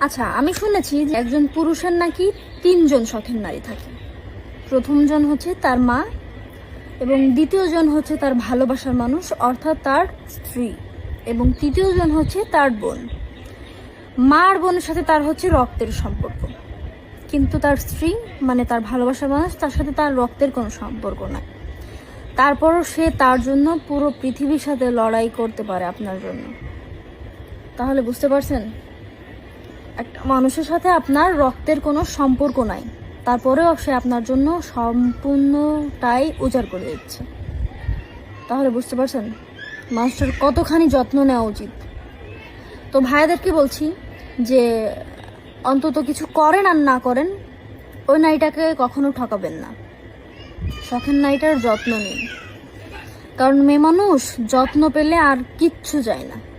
আচ্ছা আমি শুনেছি যে একজন পুরুষের নাকি তিনজন শখের নারী থাকে। প্রথমজন হচ্ছে তার মা এবং দ্বিতীয়জন হচ্ছে তার ভালোবাসার মানুষ, অর্থাৎ তার স্ত্রী। এবং তৃতীয়জন হচ্ছে তার বোন। মা আর বোনের সাথে তার হচ্ছে রক্তের সম্পর্ক। কিন্তু তার স্ত্রী মানে তার ভালোবাসার মানুষ, তার সাথে তার রক্তের কোনো সম্পর্ক নাই। তারপরও সে তার জন্য পুরো পৃথিবীর সাথে লড়াই করতে পারে আপনার জন্য। তাহলে বুঝতে পারছেন? একটা মানুষের সাথে আপনার রক্তের কোনো সম্পর্ক নাই। তারপরেও সে আপনার জন্য সম্পূর্ণটাই উজাড় করে দিচ্ছে। তাহলে বুঝতে পারছেন? মানুষটার কতখানি যত্ন নেওয়া উচিত? তো ভাইয়াদেরকে বলছি যে, অন্তত কিছু করেন আর না করেন, ওই নারীটাকে কখনো ঠকাবেন না। শখের নারীটার যত্ন নিন। কারণ মেয়ে মানুষ যত্ন পেলে আর কিচ্ছু যায় না।